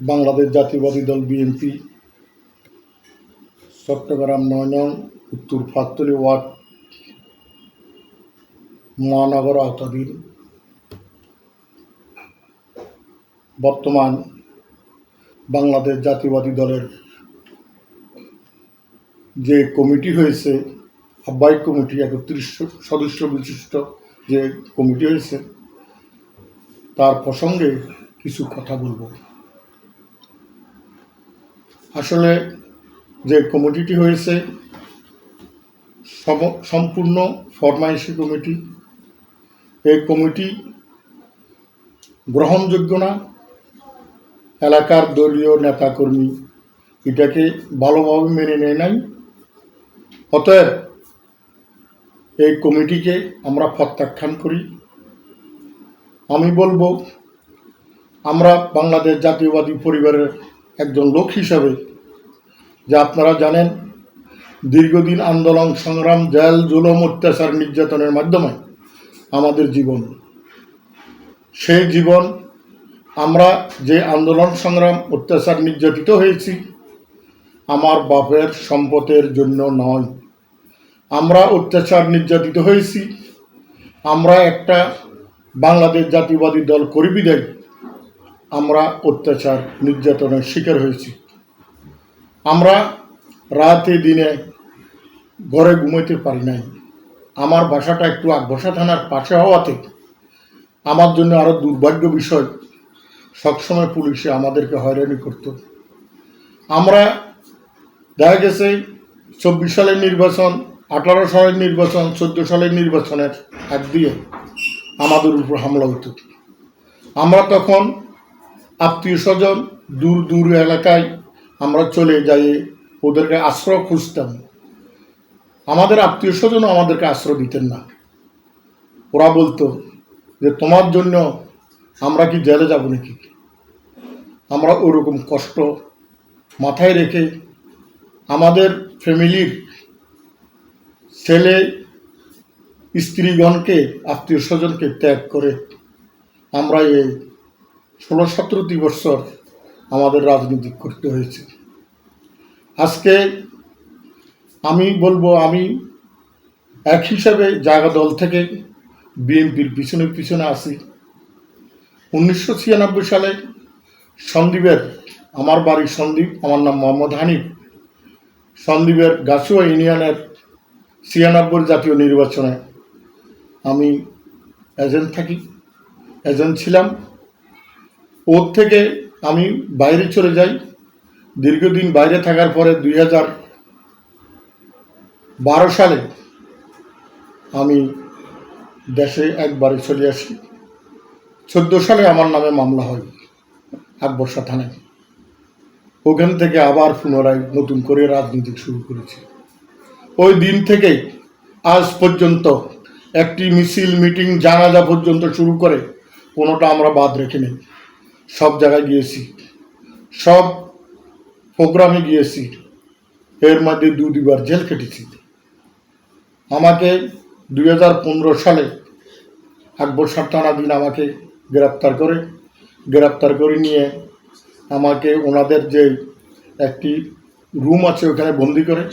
বাংলাদেশ জাতীয়বাদী দল বিএনপি, চট্টগ্রাম নয় নং উত্তর ফাতলি ওয়ার্ড, মহানগর আওতাধীন। বর্তমান বাংলাদেশ জাতীয়বাদী দলের যে কমিটি হয়েছে, আহ্বায়ক কমিটি, একত্রিশ সদস্য বিশিষ্ট যে কমিটি হয়েছে, তার প্রসঙ্গে কিছু কথা বলব। আসলে যে কমিটিটি হয়েছে সম্পূর্ণ ফরমাইশি কমিটি, এই কমিটি গ্রহণযোগ্য না? এলাকার দলীয় নেতাকর্মী এটাকে ভালোভাবে মেনে নেয় নাই। অতএব এই কমিটিকে আমরা প্রত্যাখ্যান করি। আমি বলব, আমরা বাংলাদেশ জাতীয়বাদী পরিবারের একজন লোক হিসাবে, যা আপনারা জানেন, দীর্ঘদিন আন্দোলন, সংগ্রাম, জেল, জুলম, অত্যাচার, নির্যাতনের মাধ্যমে আমাদের জীবন। সেই জীবন আমরা যে আন্দোলন, সংগ্রাম, অত্যাচার নির্যাতিত হয়েছি, আমার বাপের সম্পদের জন্য নয়। আমরা অত্যাচার নির্যাতিত হয়েছি, আমরা একটা বাংলাদেশ জাতীয়বাদী দল কর্মীদের আমরা অত্যাচার, নির্যাতনের শিকার হয়েছি। আমরা রাতে দিনে ঘরে ঘুমাইতে পারি নাই। আমার বাসাটা একটু আকবসা থানার পাশে হওয়াতে আমার জন্য আরও দুর্ভাগ্য বিষয়, সবসময় পুলিশে আমাদেরকে হয়রানি করত। আমরা দেখা গেছে চব্বিশ সালের নির্বাচন, আঠারো সালের নির্বাচন, চোদ্দ সালের নির্বাচনের এক দিয়ে আমাদের উপর হামলা হতো। আমরা তখন আত্মীয় স্বজন দূর দূর এলাকায় আমরা চলে যাই, ওদেরকে আশ্রয় খুঁজতাম। আমাদের আত্মীয় স্বজনও আমাদেরকে আশ্রয় দিতেন না। ওরা বলতো যে, তোমার জন্য আমরা কি জেলে যাব নাকি? আমরা ওরকম কষ্ট মাথায় রেখে আমাদের ফ্যামিলির ছেলে স্ত্রীগণকে, আত্মীয় স্বজনকে ত্যাগ করে আমরা এই ষোলো সতেরোটি বছর আমাদের রাজনীতি করতে হয়েছে। আজকে আমি বলব, আমি এক হিসাবে জায়গা দল থেকে বিএনপির পিছনে পিছনে আসি। উনিশশো ছিয়ানব্বই সালে সন্দীপের, আমার বাড়ি সন্দীপ, আমার নাম মোহাম্মদ হানিফ, সন্দীপের গাছুয়া ইউনিয়নের ছিয়ানব্বই জাতীয় নির্বাচনে আমি এজেন্ট থাকি, এজেন্ট ছিলাম। ওর থেকে আমি বাইরে চলে যাই। দীর্ঘদিন বাইরে থাকার পরে দুই হাজার বারো সালে আমি দেশে একবারে চলে আসি। চোদ্দ সালে আমার নামে মামলা হয় আকবর্ষা থানায়। ওখান থেকে আবার পুনরায় নতুন করে রাজনীতি শুরু করেছি। ওই দিন থেকে আজ পর্যন্ত একটি মিছিল, মিটিং, জানাজা পর্যন্ত শুরু করে কোনোটা আমরা বাদ রেখে নেই। সব জায়গায় গিয়েছি। সব প্রোগ্রামে গিয়েছি। এর মধ্যে দু দুবার জেল কেটেছি আমাকে দুই হাজার পনেরো সালে আকবর সাত্তানা দিন আমাকে গ্রেপ্তার করে গ্রেপ্তার করে নিয়ে আমাকে ওনাদের যে একটি রুম আছে ওখানে বন্দি করে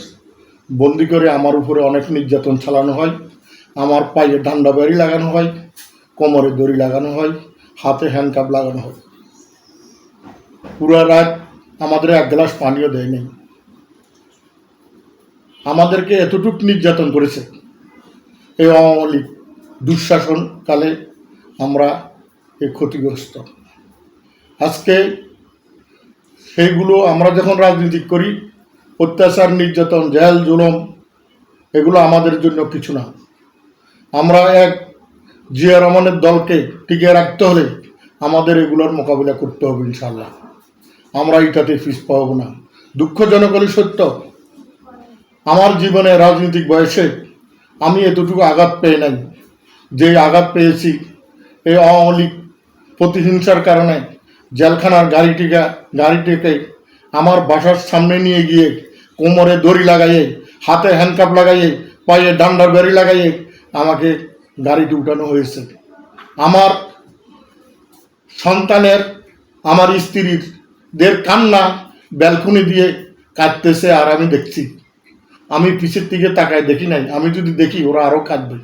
বন্দি করে আমার উপরে অনেক নির্যাতন চালানো হয়। আমার পায়ে ডান্ডা বাড়ি লাগানো হয়, কোমরে দড়ি লাগানো হয়, হাতে হ্যান্ডকাপ লাগানো হয়। পুরো রাত আমাদের এক গ্লাস পানিও দেয় নাই। আমাদেরকে এতটুক নির্যাতন করেছে। এই আওয়ামী লীগ দুঃশাসনকালে আমরা এই ক্ষতিগ্রস্ত। আজকে সেইগুলো আমরা যখন রাজনীতি করি, অত্যাচার, নির্যাতন, জেল, জুলম, এগুলো আমাদের জন্য কিছু না। আমরা এক জিয়া রহমানের দলকে টিকে রাখতে হলে আমাদের এগুলোর মোকাবিলা করতে হবে ইনশাল্লাহ আমরা এটাতে ফিস পাবো না। দুঃখজনক হলে সত্য। আমার জীবনে রাজনৈতিক বয়সে আমি এতটুকু আঘাত পেয়ে নাই। যে আঘাত পেয়েছি এই আওয়ামী লীগ প্রতিহিংসার কারণে জেলখানার গাড়িটিকে গাড়িটিকে আমার বাসার সামনে নিয়ে গিয়ে কোমরে দড়ি লাগাইয়ে, হাতে হ্যান্ডকাপ লাগাইয়ে, পায়ে ডান্ডার বেড়ি লাগাইয়ে আমাকে গাড়িটি উঠানো হয়েছে। আমার সন্তানের, আমার স্ত্রীর দের কান্না ব্যালকনি দিয়ে কাঁদতেছে আর আমি দেখছি। আমি পিছের দিকে তাকায় দেখি নাই। আমি যদি দেখি, ওরা আরও কাঁদবে।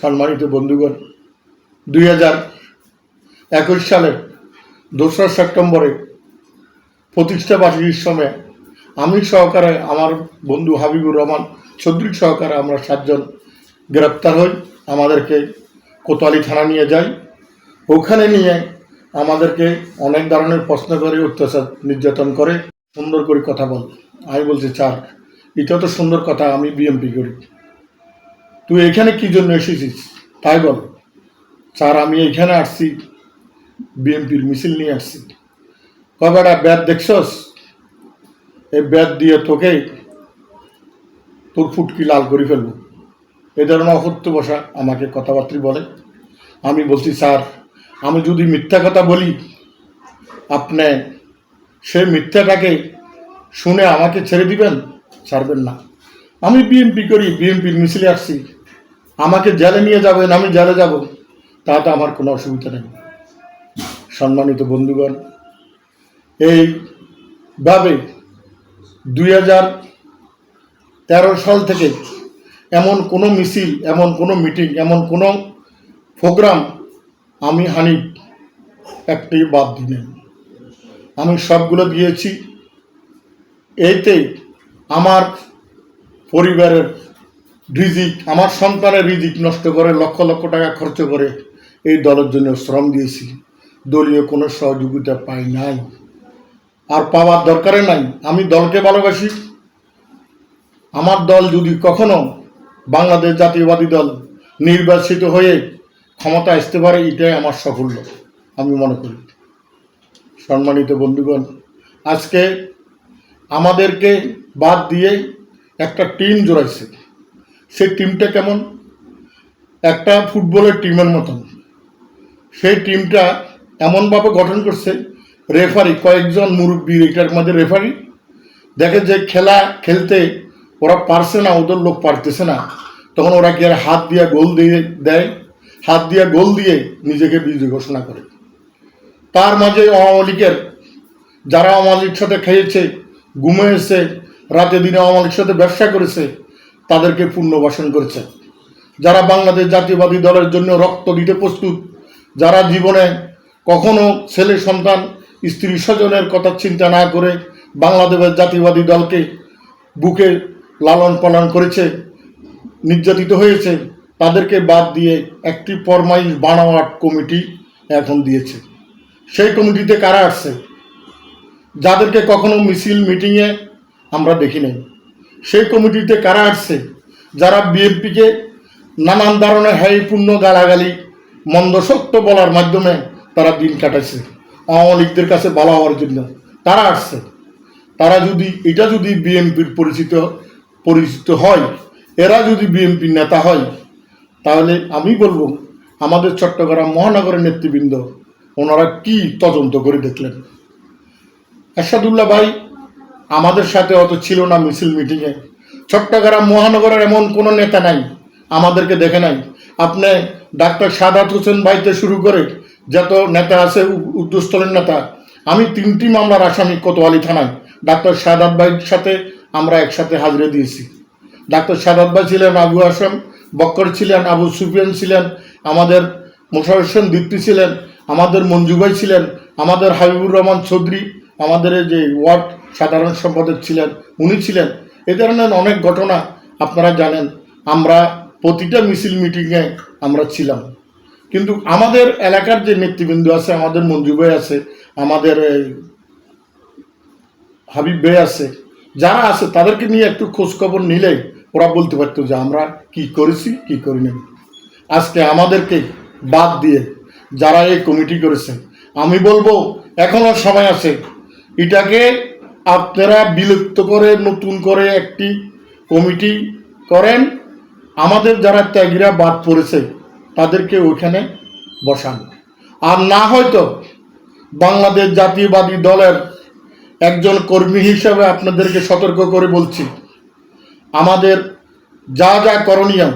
সম্মানিত বন্ধুগণ, দুই হাজার একুশ সালের দোসরা সেপ্টেম্বরে প্রতিষ্ঠা বার্ষিকীর সময় আমি সহকারে আমার বন্ধু হাবিবুর রহমান চৌধুরী সহকারে আমরা সাতজন গ্রেপ্তার হই। আমাদেরকে কোতোয়ালি থানা নিয়ে যাই। ওখানে নিয়ে আমাদেরকে অনেক ধরনের প্রশ্ন করে অত্যাচার নির্যাতন করে। সুন্দর করে কথা বল। আমি বলছি স্যার এটা তো সুন্দর কথা, আমি বিএমপি করি। তুই এখানে কি জন্য এসেছিস? তাই বল। স্যার আমি এখানে আসছি বিএমপির মিছিল নিয়ে আসছি। কবেটা ব্যাট দেখছস? এই ব্যাট দিয়ে তোকে তোর ফুটকি লাল করে ফেলব। এ ধরনের অসত্য বসা আমাকে কথাবার্তা বলে। আমি বলছি স্যার আমি যদি মিথ্যা কথা বলি, আপনি সেই মিথ্যাটাকে শুনে আমাকে ছেড়ে দিবেন, ছাড়বেন না। আমি বিএমপি করি বিএমপির মিছিলে আসছি। আমাকে জেলে নিয়ে যাবেন, আমি জেলে যাব। তাতে আমার কোনো অসুবিধা নেই। সম্মানিত বন্ধুগণ এইভাবে দুই হাজার তেরো সাল থেকে এমন কোনো মিছিল, এমন কোনো মিটিং, এমন কোনো প্রোগ্রাম আমি হানিফ একটি বাদ দিই নাই। আমি সবগুলো দিয়েছি। এইতে আমার পরিবারের রিজিক, আমার সন্তানের রিজিক নষ্ট করে লক্ষ লক্ষ টাকা খরচ করে এই দলের জন্য শ্রম দিয়েছি। দলীয় কোনো সহযোগিতা পাই নাই। আর পাওয়ার দরকারে নাই। আমি দলকে ভালোবাসি। আমার দল যদি কখনো বাংলাদেশ জাতীয়বাদী দল নির্বাচিত হয়ে ক্ষমতা আসতে পারে, এটাই আমার সাফল্য, আমি মনে করি। সম্মানিত বন্ধুগণ, আজকে আমাদেরকে বাদ দিয়ে একটা টিম জোড়াইছে। সেই টিমটা কেমন? একটা ফুটবলের টিমের মতন। সেই টিমটা এমনভাবে গঠন করছে রেফারি কয়েকজন মুরব্বী, এটার মধ্যে রেফারি দেখে যে খেলা খেলতে ওরা পারছে না, ওদের লোক পারতেছে না। তখন ওরা কি আর হাত দিয়ে গোল দিয়ে দেয়? হাত দিয়ে, গোল দিয়ে নিজেকে বিজয়ী ঘোষণা করে। তার মাঝে আওয়ামী লীগের যারা আওয়ামী লীগের সাথে খেয়েছে ঘুমিয়েছে রাতে দিনে আওয়ামী লীগের সাথে ব্যবসা করেছে, তাদেরকে পুনর্বাসন করেছে। যারা বাংলাদেশ জাতীয়বাদী দলের জন্য রক্ত দিতে প্রস্তুত, যারা জীবনে কখনো ছেলে, সন্তান, স্ত্রী, স্বজনের কথা চিন্তা না করে বাংলাদেশের জাতীয়বাদী দলকে বুকে লালন পালন করেছে, নির্যাতিত হয়েছে তাদেরকে বাদ দিয়ে একটি ফরমাইল বানাওয়াট কমিটি এখন দিয়েছে। সেই কমিটিতে কারা আসছে? যাদেরকে কখনো মিছিল, মিটিংয়ে আমরা দেখি নাই। সেই কমিটিতে কারা আসছে? যারা বিএনপিকে নানান ধরনের হ্যায়পূর্ণ গালাগালি, মন্দ সত্য বলার মাধ্যমে তারা দিন কাটাচ্ছে আওয়ামী লীগদের কাছে ভালো হওয়ার জন্য তারা আসছে। তারা যদি, এটা যদি বিএনপির পরিচিত পরিচিত হয়, এরা যদি বিএনপির নেতা হয় তাহলে আমি বলব, আমাদের চট্টগ্রাম মহানগরের নেতৃবৃন্দ, ওনারা কি তদন্ত করে দেখলেন? এরশাদুল্লাহ ভাই, আমাদের সাথে অত ছিল না মিছিল মিটিংয়ে। চট্টগ্রাম মহানগরের এমন কোনো নেতা নাই, আমাদেরকে দেখে নাই। আপনি ডাক্তার সাদাত হোসেন ভাইতে শুরু করে যত নেতা আছে, উ- নেতা, আমি তিনটি মামলার আসামি কোতোয়ালি থানায়। ডাক্তার সাদাত ভাইয়ের সাথে আমরা একসাথে হাজিরা দিয়েছি। ডাক্তার সাদাত ভাই ছিলেন আবু আসম বক্কর ছিলেন, আবু সুফিয়ান ছিলেন, আমাদের মোশার হোসেন দীপ্তি ছিলেন, আমাদের মঞ্জু ভাই ছিলেন, আমাদের হাবিবুর রহমান চৌধুরী, আমাদের যে ওয়ার্ড সাধারণ সম্পাদক ছিলেন, উনি ছিলেন। এ ধরনের অনেক ঘটনা আপনারা জানেন, আমরা প্রতিটা মিছিল মিটিংয়ে আমরা ছিলাম। কিন্তু আমাদের এলাকার যে নেতৃবৃন্দ আছে, আমাদের মঞ্জু ভাই আছে, আমাদের হাবিব ভাই আছে, যারা আছে, তাদেরকে নিয়ে একটু খোঁজখবর নিলেই ওরা বলতে পারতো যে আমরা কি করেছি, কি করিনি। আজকে আমাদেরকে বাদ দিয়ে যারা এই কমিটি করেছে, আমি বলব এখনও সময় আছে। এটাকে আপনারা বিলুপ্ত করে, নতুন করে একটি কমিটি করেন। আমাদের যারা ত্যাগীরা বাদ পড়েছে, তাদেরকে ওইখানে বসান। আর না হয়তো বাংলাদেশ জাতীয়বাদী দলের একজন কর্মী হিসাবে আপনাদেরকে সতর্ক করে বলছি আমাদের যা যা করণীয়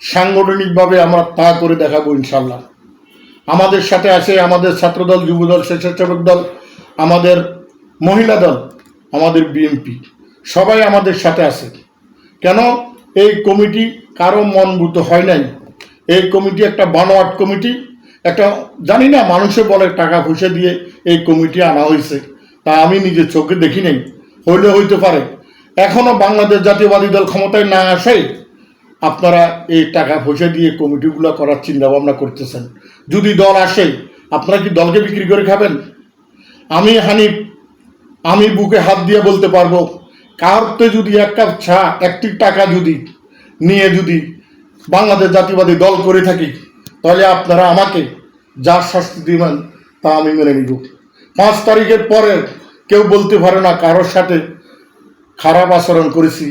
সাংগঠনিকভাবে আমরা তা করে দেখাবো ইনশাল্লাহ আমাদের সাথে আছে আমাদের ছাত্রদল, যুবদল, স্বেচ্ছাসেবক দল, আমাদের মহিলা দল, আমাদের বিএনপি। সবাই আমাদের সাথে আছে। কেন? এই কমিটি কারও মনভূত হয় নাই। এই কমিটি একটা বানোয়াট কমিটি। একটা, জানি না, মানুষে বলে টাকা পয়সা দিয়ে এই কমিটি আনা হয়েছে। তা আমি নিজের চোখে দেখি নাই। হইলে হইতে পারে। এখনও বাংলাদেশ জাতীয়বাদী দল ক্ষমতায় না আসে আপনারা এই টাকা পয়সা দিয়ে কমিটিগুলো করার চিন্তা ভাবনা করতেছেন। যদি দল আসে, আপনারা কি দলকে বিক্রি করে খাবেন? আমি হানিফ, আমি বুকে হাত দিয়ে বলতে পারব কারতে যদি এক কাপ চা, একটি টাকা যদি নিয়ে যদি বাংলাদেশ জাতীয়বাদী দল করে থাকি, তাহলে আপনারা আমাকে যা শাস্তি দিবেন তা আমি মেনে নিব। পাঁচ তারিখের পরে কেউ বলতে পারে না কারোর সাথে খারাপ আচরণ করেছি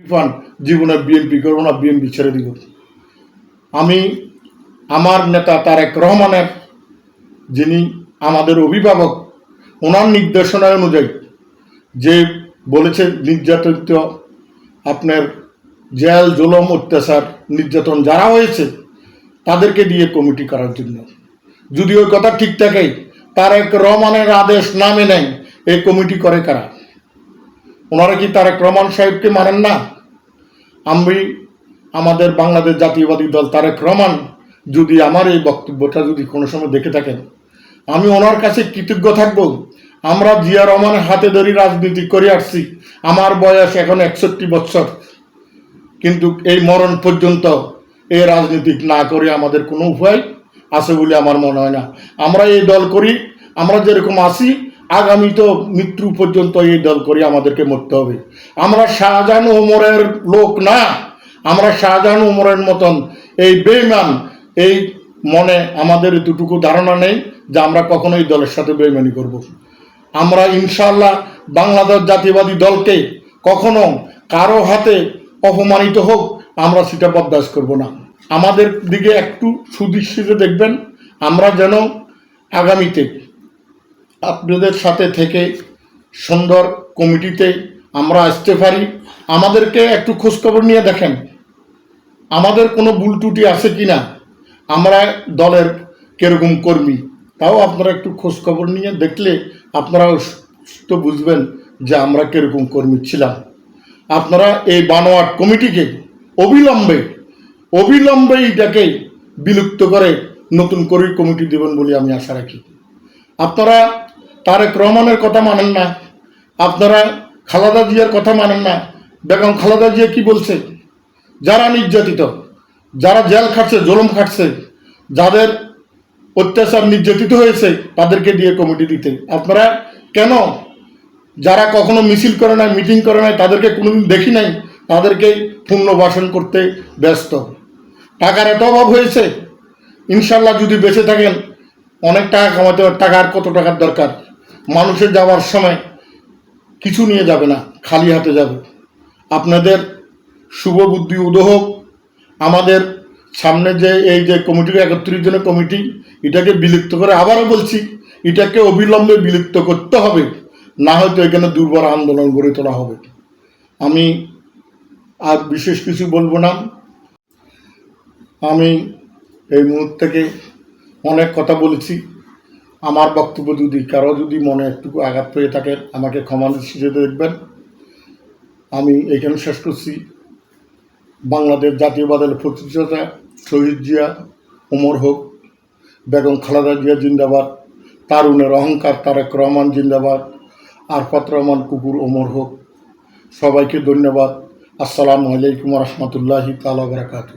ইরফান জীবনে বিএনপি করব না বিএনপি ছেড়ে দিব। আমি আমার নেতা তারেক রহমানের, যিনি আমাদের অভিভাবক, ওনার নির্দেশনা অনুযায়ী যে বলেছে নির্যাতিত আপনার জেল, জুলম, অত্যাচার, নির্যাতন যারা হয়েছে, তাদেরকে দিয়ে কমিটি করার জন্য। যদি ওই কথা ঠিক থাকে, তারেক রহমানের আদেশ না মেনে এই কমিটি করে কারা? ওনারা কি তারেক রহমান সাহেবকে মানেন না? আমি আমাদের বাংলাদেশ জাতীয়বাদী দল তারেক রহমান, যদি আমার এই বক্তব্যটা যদি কোনো সময় দেখে থাকেন, আমি ওনার কাছে কৃতজ্ঞ থাকব। আমরা জিয়া রহমানের হাতে ধরে রাজনীতি করে আসছি। আমার বয়স এখন একষট্টি বছর। কিন্তু এই মরণ পর্যন্ত এই রাজনীতি না করে আমাদের কোনো উপায় আছে বলে আমার মনে হয় না। আমরা এই দল করি, আমরা যেরকম আসি আগামী তো মৃত্যু পর্যন্ত এই দল করে আমাদেরকে মরতে হবে। আমরা শাহজাহান ওমরের লোক না। আমরা শাহজাহান ওমরের মতন এই বেইমান এই মনে আমাদের এতটুকু ধারণা নেই যে আমরা কখনো এই দলের সাথে বেইমানি করব। আমরা ইনশাল্লাহ বাংলাদেশ জাতীয়বাদী দলকে কখনো কারও হাতে অপমানিত হোক, আমরা সেটা বরদাস্ত করব না। আমাদের দিকে একটু সুদৃষ্টিতে দেখবেন, আমরা যেন আগামীতে আপনাদের সাথে থেকে সুন্দর কমিটিতে আমরা আসতে পারি। আমাদেরকে একটু খোঁজখবর নিয়ে দেখেন। আমাদের কোনো ভুল ত্রুটি আছে কি না আমরা দলের কীরকম কর্মী? তাও আপনারা একটু খোঁজখবর নিয়ে দেখলে আপনারাও তো বুঝবেন যে আমরা কীরকম কর্মী ছিলাম। আপনারা এই বানোয়াট কমিটিকে অবিলম্বে অবিলম্বে এটাকে বিলুপ্ত করে নতুন করে কমিটি দেবেন বলে আমি আশা রাখি। আপনারা তারেক রহমানের কথা মানেন না। আপনারা খালাদা জিয়ার কথা মানেন না। বেগম খালাদা জিয়া কি বলছে? যারা নির্যাতিত, যারা জেল খাটছে, জলম খাটছে, যাদের অত্যাচার নির্যাতিত হয়েছে, তাদেরকে দিয়ে কমিটি দিতে। আপনারা কেন যারা কখনো মিছিল করে নাই, মিটিং করে নাই, তাদেরকে কোনোদিন দেখি নাই? তাদেরকে পুনর্বাসন করতে ব্যস্ত। টাকার এত অভাব হয়েছে। ইনশাল্লাহ যদি বেঁচে থাকেন, অনেক টাকা কামাতে টাকার কত টাকার দরকার? মানুষের যাওয়ার সময় কিছু নিয়ে যাবে না, খালি হাতে যাবে। আপনাদের শুভ বুদ্ধি উদয় হোক। আমাদের সামনে যে এই যে কমিটির একত্রিশ জনের কমিটি, এটাকে বিলুপ্ত করে আবারও বলছি, এটাকে অবিলম্বে বিলুপ্ত করতে হবে। না হয়তো এখানে দুর্বল আন্দোলন গড়ে তোলা হবে। আমি আর বিশেষ কিছু বলব না। আমি এই মুহূর্ত থেকে অনেক কথা বলেছি। আমার বক্তব্য যদি কারও যদি মনে একটু আঘাত পেয়ে থাকে, আমাকে ক্ষমা দৃষ্টিতে দেখবেন। আমি এখানে শেষ করছি। বাংলাদেশ জাতীয়বাদের প্রতিষ্ঠাতা শহীদ জিয়া ওমর হোক, বেগম খালেদা জিয়া জিন্দাবাদ, তারুণের অহংকার তারেক রহমান জিন্দাবাদ, আরফাত রহমান কুকুর ওমর হোক। সবাইকে ধন্যবাদ। আসসালামু আলাইকুম রহমতুল্লাহি তালা বারাকাতু